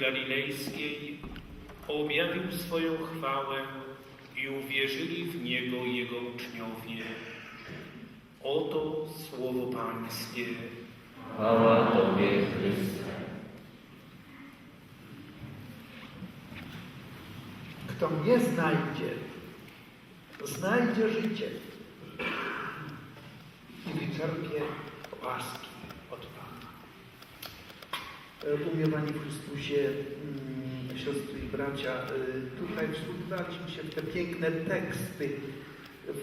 Galilejskiej objawił swoją chwałę i uwierzyli w Niego Jego uczniowie. Oto słowo Pańskie. Chwała Tobie, Chryste. Kto mnie znajdzie, znajdzie życie i wyczerpie łaski Umiłowani w Chrystusie, mm, siostry i bracia, e, tutaj wsłuchiwaliśmy się w te piękne teksty.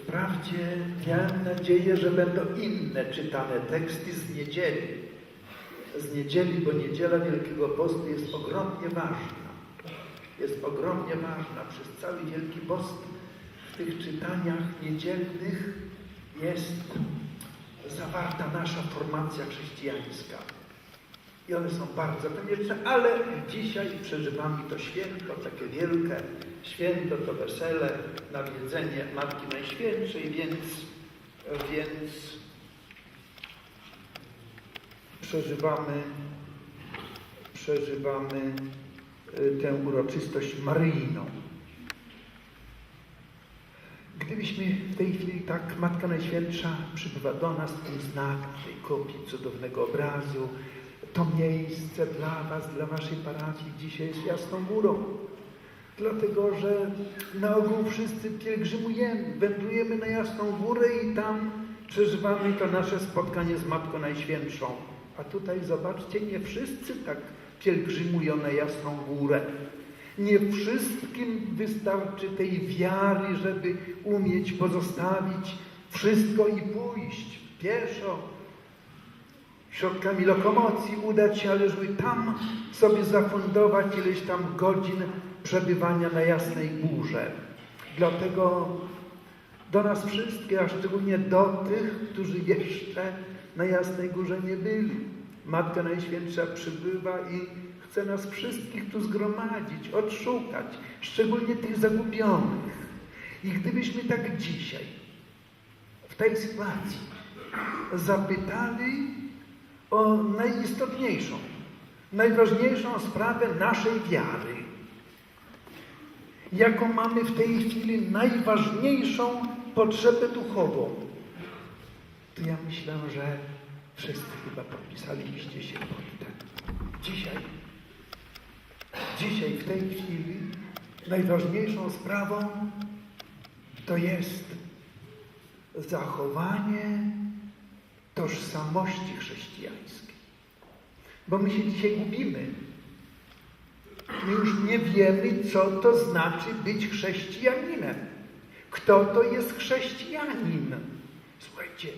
Wprawdzie miałem nadzieję, że będą inne czytane teksty z niedzieli. Z niedzieli, bo niedziela Wielkiego Postu jest ogromnie ważna jest ogromnie ważna. Przez cały Wielki Post w tych czytaniach niedzielnych jest zawarta nasza formacja chrześcijańska. I one są bardzo konieczne, ale dzisiaj przeżywamy to święto, takie wielkie święto, to wesele, nawiedzenie Matki Najświętszej, więc, więc przeżywamy, przeżywamy y, tę uroczystość maryjną. Gdybyśmy w tej chwili tak Matka Najświętsza przybywa do nas, ten znak tej kopii cudownego obrazu, to miejsce dla Was, dla Waszej parafii dzisiaj jest Jasną Górą. Dlatego, że na ogół wszyscy pielgrzymujemy, wędrujemy na Jasną Górę i tam przeżywamy to nasze spotkanie z Matką Najświętszą. A tutaj zobaczcie, nie wszyscy tak pielgrzymują na Jasną Górę. Nie wszystkim wystarczy tej wiary, żeby umieć pozostawić wszystko i pójść pieszo, środkami lokomocji udać się, ale żeby tam sobie zafundować ileś tam godzin przebywania na Jasnej Górze. Dlatego do nas wszystkich, a szczególnie do tych, którzy jeszcze na Jasnej Górze nie byli. Matka Najświętsza przybywa i chce nas wszystkich tu zgromadzić, odszukać, szczególnie tych zagubionych. I gdybyśmy tak dzisiaj, w tej sytuacji, zapytali o najistotniejszą, najważniejszą sprawę naszej wiary, jaką mamy w tej chwili najważniejszą potrzebę duchową, to ja myślę, że wszyscy chyba podpisaliście się pod tym. Dzisiaj, dzisiaj w tej chwili najważniejszą sprawą to jest zachowanie tożsamości chrześcijańskiej. Bo my się dzisiaj gubimy. My już nie wiemy, co to znaczy być chrześcijaninem. Kto to jest chrześcijanin? Słuchajcie,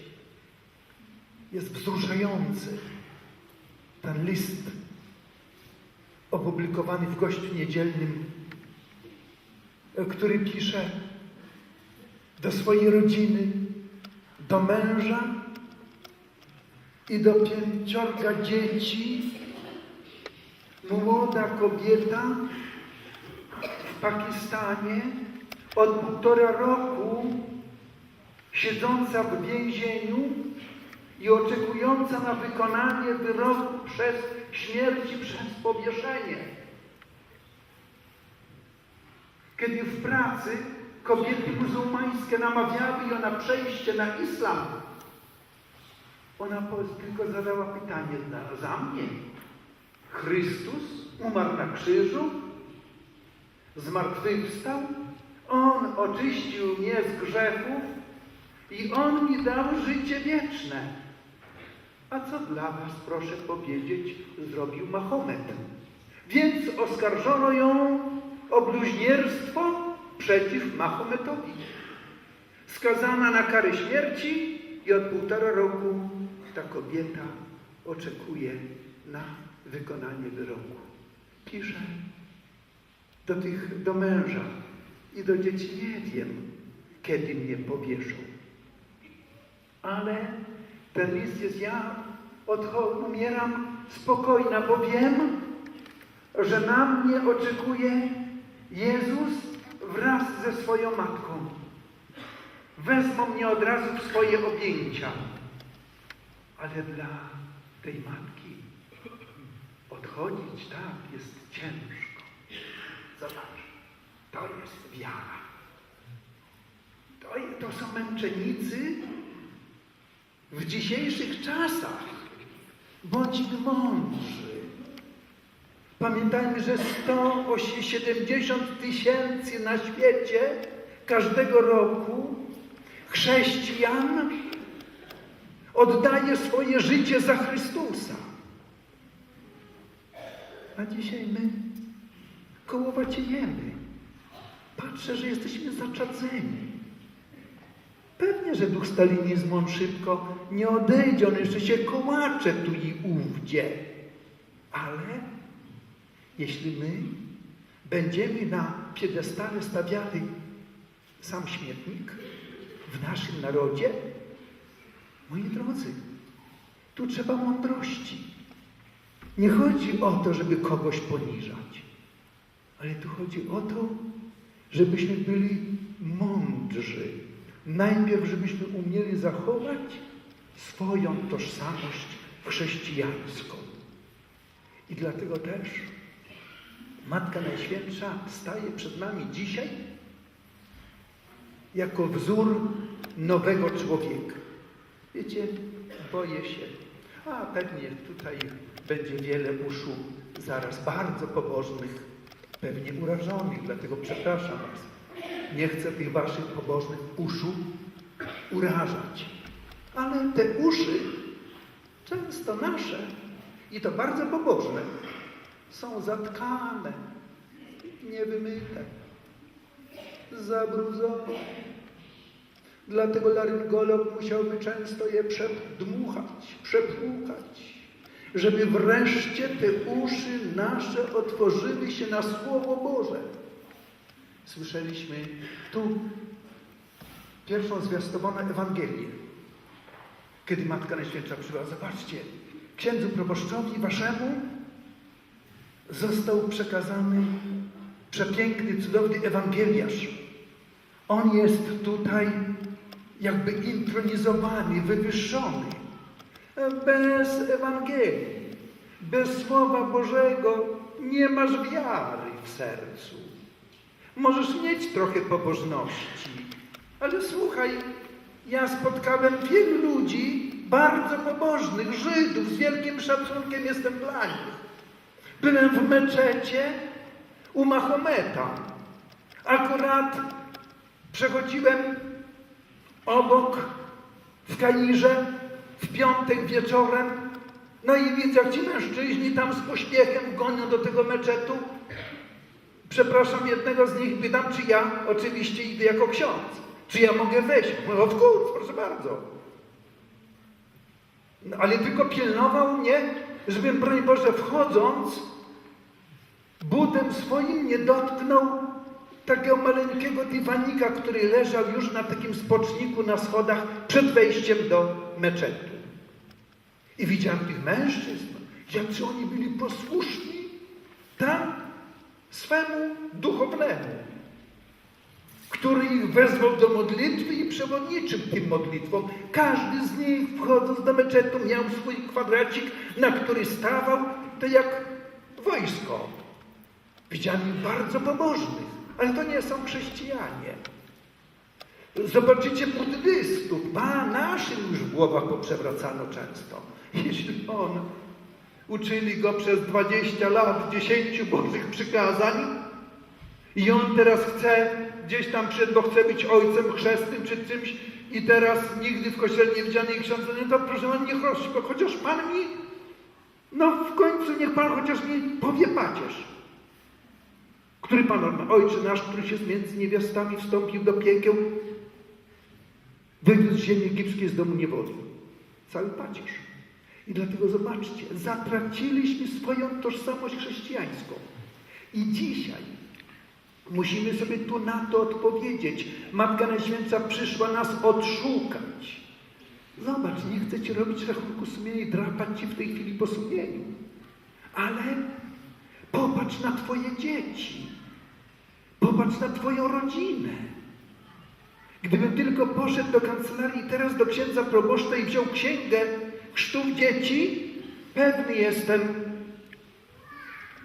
jest wzruszający ten list opublikowany w Gościu Niedzielnym, który pisze do swojej rodziny, do męża i do pięciorga dzieci, młoda kobieta w Pakistanie od półtora roku siedząca w więzieniu i oczekująca na wykonanie wyroku przez śmierci przez powieszenie. Kiedy w pracy kobiety muzułmańskie namawiały ją na przejście na islam, ona tylko zadała pytanie za mnie. Chrystus umarł na krzyżu, zmartwychwstał, On oczyścił mnie z grzechów i On mi dał życie wieczne. A co dla was, proszę powiedzieć, zrobił Mahomet? Więc oskarżono ją o bluźnierstwo przeciw Mahometowi. Skazana na karę śmierci i od półtora roku ta kobieta oczekuje na wykonanie wyroku. Pisze do tych, do męża i do dzieci, nie wiem, kiedy mnie powieszą. Ale ten list jest, ja umieram spokojna, bo wiem, że na mnie oczekuje Jezus wraz ze swoją matką. Wezmą mnie od razu w swoje objęcia. Ale dla tej matki odchodzić, tak, jest ciężko. Zobacz, to jest wiara. To, to są męczennicy w dzisiejszych czasach. Bądźmy mądrzy. Pamiętajmy, że 170 tysięcy na świecie każdego roku chrześcijan oddaje swoje życie za Chrystusa. A dzisiaj my kołowaciejemy. Patrzę, że jesteśmy zaczadzeni. Pewnie, że duch stalinizmu on szybko nie odejdzie, on jeszcze się kołacze tu i ówdzie. Ale jeśli my będziemy na piedestale stawiali sam śmietnik w naszym narodzie, moi drodzy, tu trzeba mądrości. Nie chodzi o to, żeby kogoś poniżać, ale tu chodzi o to, żebyśmy byli mądrzy. Najpierw, żebyśmy umieli zachować swoją tożsamość chrześcijańską. I dlatego też Matka Najświętsza staje przed nami dzisiaj jako wzór nowego człowieka. Wiecie, boję się, a pewnie tutaj będzie wiele uszu zaraz bardzo pobożnych, pewnie urażonych, dlatego przepraszam Was. Nie chcę tych Waszych pobożnych uszu urażać. Ale te uszy, często nasze, i to bardzo pobożne, są zatkane, niewymyte, zabrudzone. Dlatego laryngolog musiałby często je przedmuchać, przepłukać, żeby wreszcie te uszy nasze otworzyły się na Słowo Boże. Słyszeliśmy tu pierwszą zwiastowaną Ewangelię, kiedy Matka Najświętsza przybyła. Zobaczcie, księdzu proboszczowi waszemu został przekazany przepiękny, cudowny Ewangeliarz. On jest tutaj jakby intronizowany, wywyższony. Bez Ewangelii, bez Słowa Bożego nie masz wiary w sercu. Możesz mieć trochę pobożności, ale słuchaj, ja spotkałem wielu ludzi bardzo pobożnych, Żydów, z wielkim szacunkiem jestem dla nich. Byłem w meczecie u Mahometa. Akurat przechodziłem obok w Kairze w piątek wieczorem. No i widzę, jak ci mężczyźni tam z pośpiechem gonią do tego meczetu. Przepraszam jednego z nich, pytam, czy ja oczywiście idę jako ksiądz. Czy ja mogę wejść? Mówię, of course, proszę bardzo. No, ale tylko pilnował mnie, żebym, broń Boże, wchodząc, butem swoim nie dotknął takiego maleńkiego dywanika, który leżał już na takim spoczniku na schodach przed wejściem do meczetu. I widziałem tych mężczyzn, jacy oni byli posłuszni tam swemu duchownemu, który ich wezwał do modlitwy i przewodniczył tym modlitwom. Każdy z nich wchodząc do meczetu miał swój kwadracik, na który stawał, to jak wojsko. Widziałem ich bardzo pobożnych, ale to nie są chrześcijanie. Zobaczycie buddystów, ba, naszym już w głowach poprzewracano często. Jeśli on uczyli go przez 20 lat 10 Bożych przykazań i on teraz chce gdzieś tam przed, bo chce być ojcem chrzestnym czy czymś i teraz nigdy w kościele nie widziany ksiądz, no to proszę pan, niech rośnie, chociaż pan mi, no w końcu niech pan chociaż mi powie pacierz. Który Pan? Ojcze nasz, który się między niewiastami wstąpił do piekieł, wywiózł z ziemi egipskiej z domu niewoli. Cały pacierz. I dlatego zobaczcie, zatraciliśmy swoją tożsamość chrześcijańską. I dzisiaj musimy sobie tu na to odpowiedzieć. Matka Najświętsza przyszła nas odszukać. Zobacz, nie chcę Ci robić rachunku sumienia i drapać Ci w tej chwili po sumieniu. Ale Popatrz na Twoje dzieci. Popatrz na Twoją rodzinę. Gdybym tylko poszedł do kancelarii teraz do księdza proboszcza i wziął księgę chrztów dzieci, pewny jestem,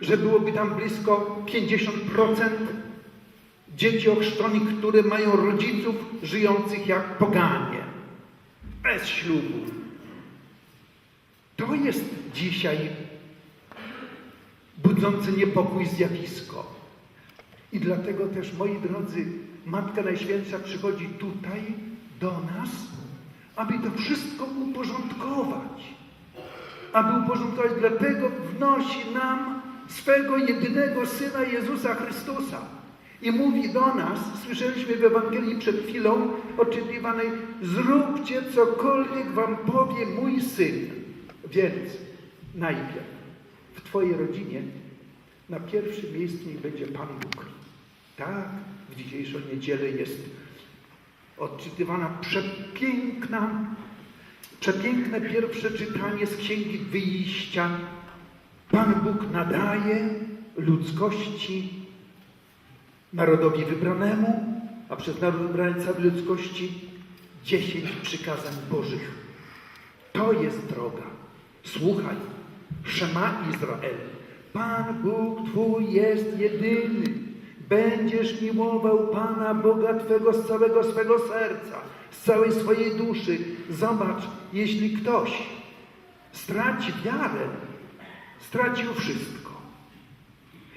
że byłoby tam blisko 50% dzieci ochrzczonych, które mają rodziców żyjących jak poganie, bez ślubu. To jest dzisiaj budzące niepokój zjawisko. I dlatego też, moi drodzy, Matka Najświętsza przychodzi tutaj do nas, aby to wszystko uporządkować. Aby uporządkować, dlatego wnosi nam swego jedynego Syna Jezusa Chrystusa. I mówi do nas, słyszeliśmy w Ewangelii przed chwilą odczytywanej, zróbcie cokolwiek wam powie mój Syn. Więc najpierw w Twojej rodzinie na pierwszym miejscu niech będzie Pan Bóg. Tak, w dzisiejszą niedzielę jest odczytywana przepiękna, przepiękne pierwsze czytanie z Księgi Wyjścia. Pan Bóg nadaje ludzkości, narodowi wybranemu, a przez naród wybrany całej ludzkości dziesięć przykazań Bożych. To jest droga. Słuchaj, Szema Izrael. Pan Bóg Twój jest jedyny. Będziesz miłował Pana Boga Twego z całego swego serca, z całej swojej duszy. Zobacz, jeśli ktoś straci wiarę, stracił wszystko.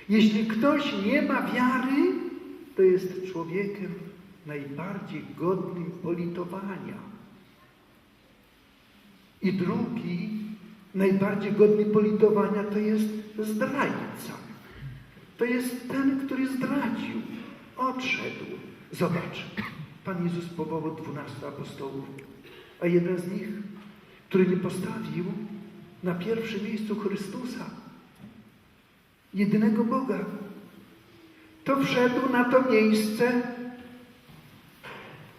Jeśli ktoś nie ma wiary, to jest człowiekiem najbardziej godnym politowania. I drugi, najbardziej godny politowania, to jest zdrajca. To jest ten, który zdradził, odszedł. Zobacz, Pan Jezus powołał dwunastu apostołów, a jeden z nich, który nie postawił na pierwszym miejscu Chrystusa, jedynego Boga, to wszedł na to miejsce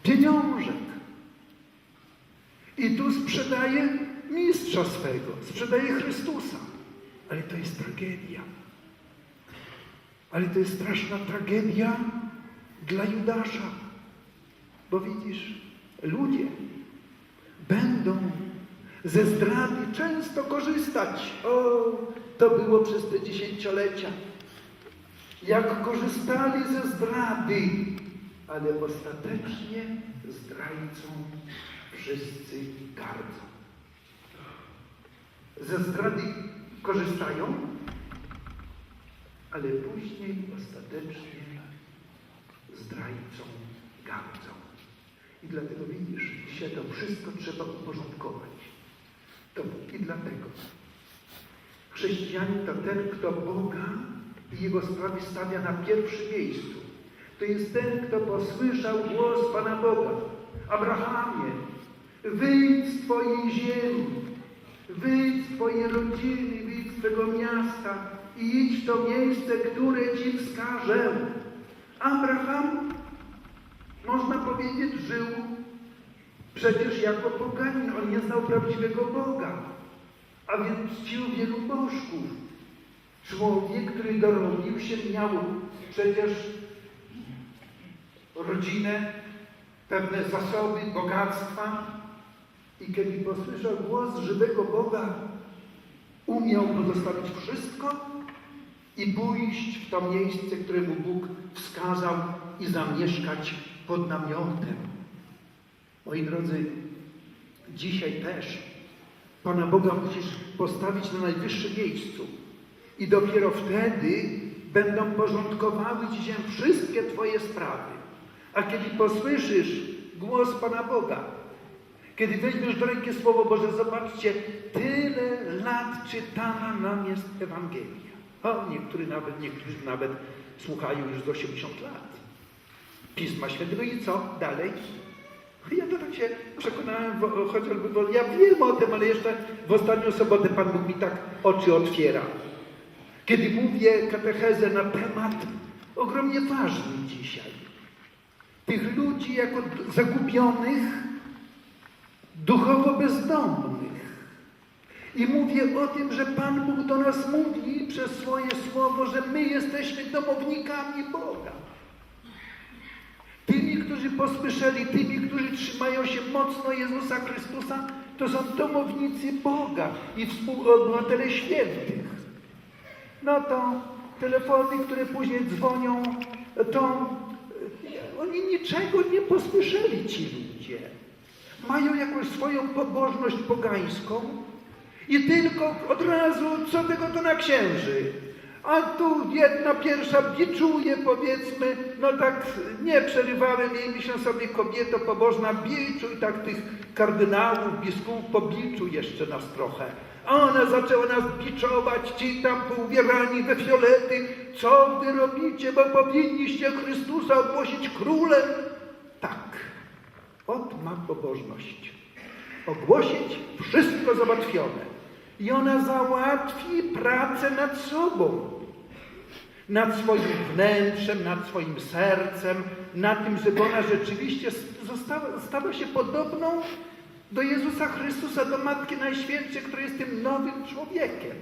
pieniążek. I tu sprzedaje mistrza swego, sprzedaje Chrystusa. Ale to jest tragedia. Ale to jest straszna tragedia dla Judasza. Bo widzisz, ludzie będą ze zdrady często korzystać. O, to było przez te dziesięciolecia. Jak korzystali ze zdrady, ale ostatecznie zdrajcą wszyscy gardzą. Ze zdrady korzystają, ale później ostatecznie zdrajcą gardzą. I dlatego widzisz, dzisiaj to wszystko trzeba uporządkować. To i dlatego chrześcijanin to ten, kto Boga i Jego sprawy stawia na pierwszym miejscu. To jest ten, kto posłyszał głos Pana Boga. Abrahamie, wyjdź z Twojej ziemi, wyjdź z Twojej rodziny, wyjdź z Twojego miasta i idź to miejsce, które Ci wskażę. Abraham, można powiedzieć, żył przecież jako poganin. On nie znał prawdziwego Boga, a więc czcił wielu bożków. Człowiek, który dorobił się, miał przecież rodzinę, pewne zasoby, bogactwa i kiedy posłyszał głos żywego Boga, umiał pozostawić wszystko i pójść w to miejsce, które mu Bóg wskazał i zamieszkać pod namiotem. Moi drodzy, dzisiaj też Pana Boga musisz postawić na najwyższym miejscu. I dopiero wtedy będą porządkowały Ci się wszystkie Twoje sprawy. A kiedy posłyszysz głos Pana Boga, kiedy weźmiesz do ręki Słowo Boże, zobaczcie, tyle lat czytana nam jest Ewangelia. O, niektórzy nawet, niektórzy nawet słuchają już z 80 lat. Pisma Świętego i co dalej? Ja to tak się przekonałem, chociażby, bo ja wiem o tym, ale jeszcze w ostatnią sobotę Pan Bóg mi tak oczy otwiera. Kiedy mówię katechezę na temat ogromnie ważny dzisiaj. Tych ludzi jako zagubionych, duchowo bezdomnych. I mówię o tym, że Pan Bóg do nas mówi przez swoje słowo, że my jesteśmy domownikami Boga. Tymi, którzy posłyszeli, tymi, którzy trzymają się mocno Jezusa Chrystusa, to są domownicy Boga i współobywatele świętych. no to telefony, które później dzwonią, to e, oni niczego nie posłyszeli ci ludzie. Mają jakąś swoją pobożność pogańską i tylko od razu co tego to na księży. A tu jedna pierwsza biczuje, powiedzmy, no tak nie przerywałem jej, myślę sobie, kobieto pobożna, biczuj tak tych kardynałów, biskupów, pobiczuj jeszcze nas trochę. A ona zaczęła nas biczować, ci tam poubierani we fiolety, co wy robicie, bo powinniście Chrystusa ogłosić królem. Tak, Ot ma pobożność. Ogłosić wszystko załatwione. I ona załatwi pracę nad sobą. Nad swoim wnętrzem, nad swoim sercem, na tym, żeby ona rzeczywiście została, stała się podobną do Jezusa Chrystusa, do Matki Najświętszej, która jest tym nowym człowiekiem.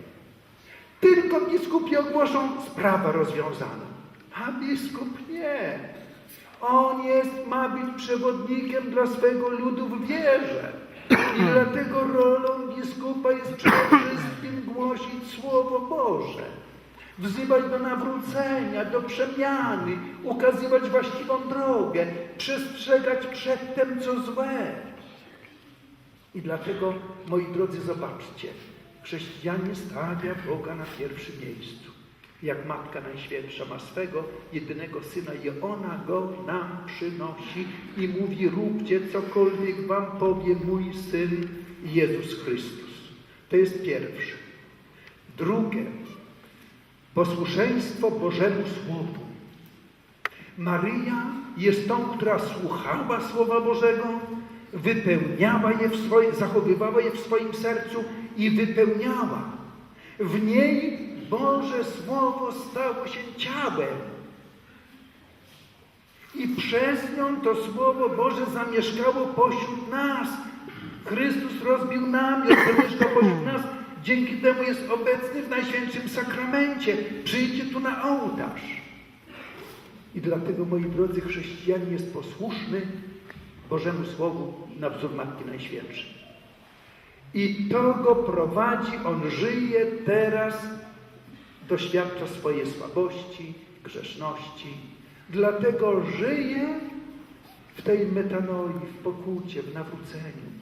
Tylko biskupi ogłoszą sprawa rozwiązana. A biskup nie. On jest, ma być przewodnikiem dla swego ludu w wierze. I dlatego rolą biskupa jest przede wszystkim głosić Słowo Boże. Wzywać do nawrócenia, do przemiany, ukazywać właściwą drogę, przestrzegać przed tym, co złe. I dlatego, moi drodzy, zobaczcie, chrześcijanie stawia Boga na pierwszym miejscu. Jak Matka Najświętsza ma swego jedynego Syna i ona Go nam przynosi i mówi, róbcie cokolwiek wam powie mój Syn Jezus Chrystus. To jest pierwsze. Drugie, posłuszeństwo Bożemu Słowu. Maryja jest tą, która słuchała Słowa Bożego, wypełniała je w swoim, zachowywała je w swoim sercu i wypełniała. W niej Boże Słowo stało się ciałem. I przez nią to Słowo Boże zamieszkało pośród nas. Chrystus rozbił namiot, zamieszkał pośród nas. Dzięki temu jest obecny w Najświętszym Sakramencie. Przyjdzie tu na ołtarz. I dlatego, moi drodzy, chrześcijanin jest posłuszny Bożemu Słowu na wzór Matki Najświętszej. I to go prowadzi, on żyje teraz, doświadcza swojej słabości, grzeszności. Dlatego żyje w tej metanoi, w pokucie, w nawróceniu.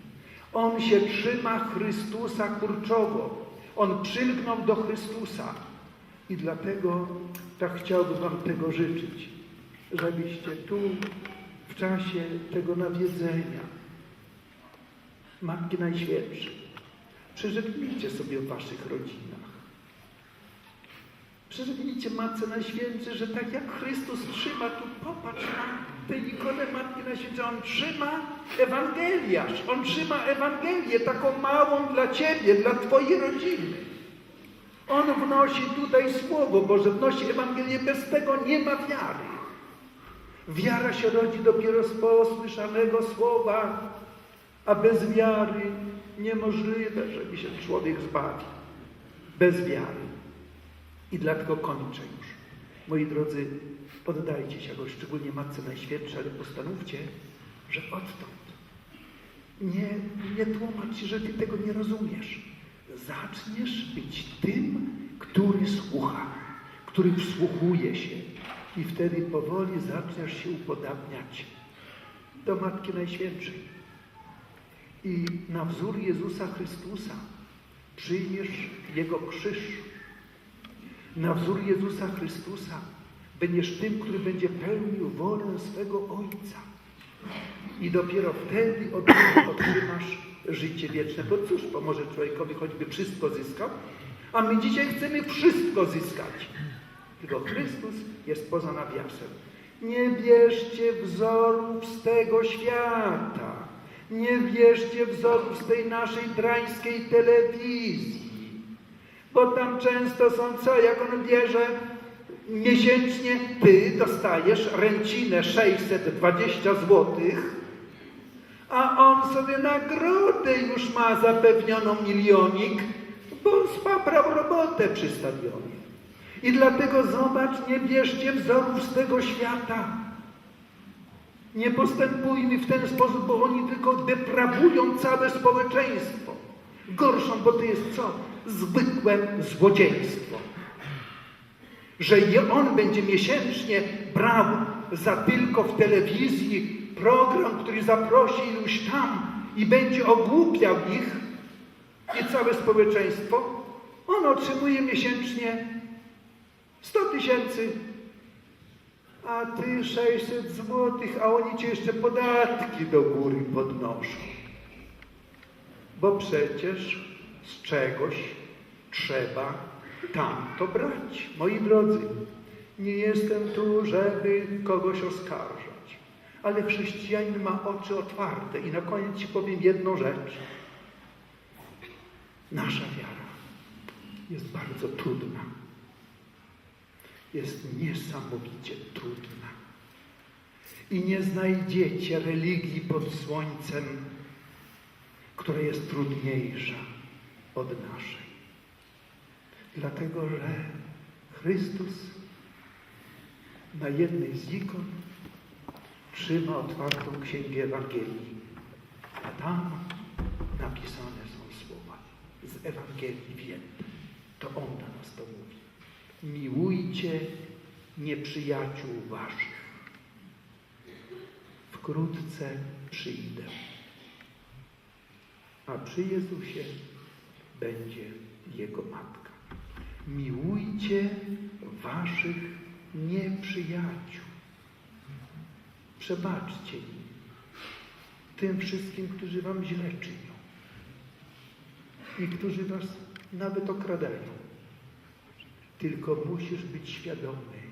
On się trzyma Chrystusa kurczowo. On przylgnął do Chrystusa. I dlatego tak chciałbym Wam tego życzyć, żebyście tu w czasie tego nawiedzenia Matki Najświętszej przeżegnijcie sobie w Waszych rodzinach. Przeżegnijcie Matce Najświętszej, że tak jak Chrystus trzyma, tu popatrz na tę ikonę Matki Najświętszej, On trzyma Ewangeliarz, On trzyma Ewangelię, taką małą dla Ciebie, dla Twojej rodziny. On wnosi tutaj Słowo Boże, wnosi Ewangelię, bez tego nie ma wiary. Wiara się rodzi dopiero z posłyszanego Słowa, a bez wiary niemożliwe, żeby się człowiek zbawił. Bez wiary. I dlatego kończę już. Moi drodzy, poddajcie się jakoś, szczególnie Matce Najświętszej, ale postanówcie, że odtąd nie, nie tłumacz że Ty tego nie rozumiesz. Zaczniesz być tym, który słucha, który wsłuchuje się i wtedy powoli zaczniesz się upodabniać do Matki Najświętszej. I na wzór Jezusa Chrystusa przyjmiesz Jego krzyż. Na wzór Jezusa Chrystusa będziesz tym, który będzie pełnił wolę swego Ojca. I dopiero wtedy od- otrzymasz życie wieczne. Bo cóż pomoże człowiekowi, choćby wszystko zyskał? A my dzisiaj chcemy wszystko zyskać. Tylko Chrystus jest poza nawiasem. Nie bierzcie wzorów z tego świata. Nie bierzcie wzorów z tej naszej drańskiej telewizji. Bo tam często są co, jak on bierze miesięcznie, ty dostajesz ręcinę 620 złotych, a on sobie nagrodę już ma zapewnioną milionik, bo spaprał robotę przy stadionie. I dlatego zobacz, nie bierzcie wzorów z tego świata. Nie postępujmy w ten sposób, bo oni tylko deprawują całe społeczeństwo. Gorszą, bo to jest co? Zwykłe złodziejstwo. że on będzie miesięcznie brał za tylko w telewizji program, który zaprosi iluś tam i będzie ogłupiał ich i całe społeczeństwo, on otrzymuje miesięcznie 100 tysięcy, a ty 600 złotych, a oni cię jeszcze podatki do góry podnoszą. Bo przecież z czegoś trzeba tam to brać. Moi drodzy, nie jestem tu, żeby kogoś oskarżać, ale chrześcijanin ma oczy otwarte i na koniec ci powiem jedną rzecz. Nasza wiara jest bardzo trudna. Jest niesamowicie trudna. I nie znajdziecie religii pod słońcem, która jest trudniejsza od naszej. Dlatego, że Chrystus na jednej z ikon trzyma otwartą księgę Ewangelii. A tam napisane są słowa z Ewangelii Wielkiej. To On do nas to mówi. Miłujcie nieprzyjaciół waszych. Wkrótce przyjdę. A przy Jezusie będzie Jego matka. Miłujcie waszych nieprzyjaciół. Przebaczcie im, tym wszystkim, którzy wam źle czynią i którzy was nawet okradają. Tylko musisz być świadomy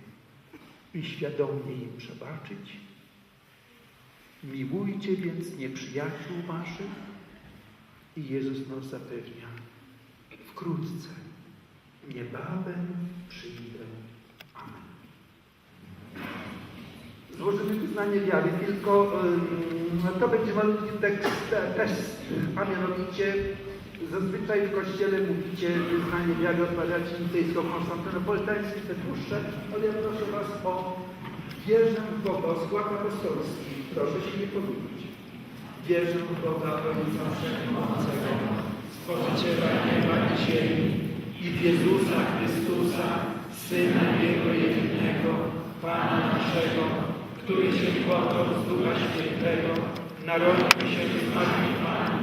i świadomie im przebaczyć. Miłujcie więc nieprzyjaciół waszych i Jezus nas zapewnia wkrótce, niebawem przyjdę. Amen. Złożymy wyznanie wiary, tylko ym, to będzie malutki tekst, te- test, a mianowicie zazwyczaj w kościele mówicie wyznanie wiary, odmawiacie nicejską konstantynopolitańskie, te dłuższe, ale ja proszę Was o wierzę w Boga, skład apostolski, proszę się nie pomylić. Wierzę w Boga Ojca Wszechmocnego, Stworzyciela nieba i ziemi i w Jezusa Chrystusa, Syna Jego jedynego, Pana naszego, który się począł z Ducha Świętego, narodził się z Marii Panny,